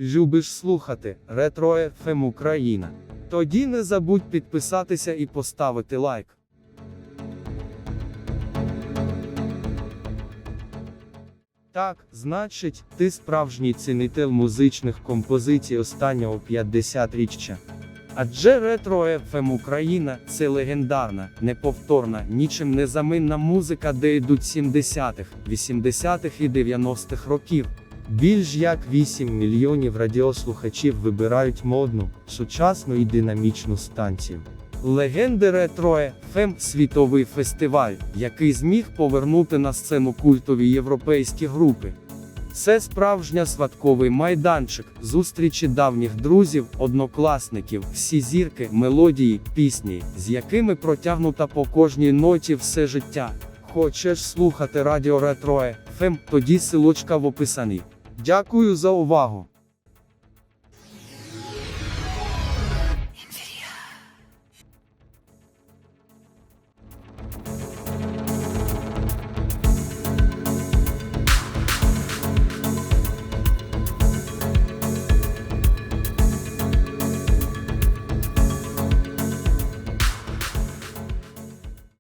Любиш слухати Ретро FM Україна? Тоді не забудь підписатися і поставити лайк. Так, значить, ти справжній цінитель музичних композицій останнього 50-річчя. Адже ретро FM Україна це легендарна, неповторна, нічим не заминна музика, де йдуть 70-х, 80-х і 90-х років. Більш як 8 мільйонів радіослухачів вибирають модну, сучасну і динамічну станцію. Легенди ретро FM – світовий фестиваль, який зміг повернути на сцену культові європейські групи. Це справжня святковий майданчик, зустрічі давніх друзів, однокласників, всі зірки, мелодії, пісні, з якими протягнута по кожній ноті все життя. Хочеш слухати радіо Ретро FM? Тоді силочка в описанні. Дякую за увагу!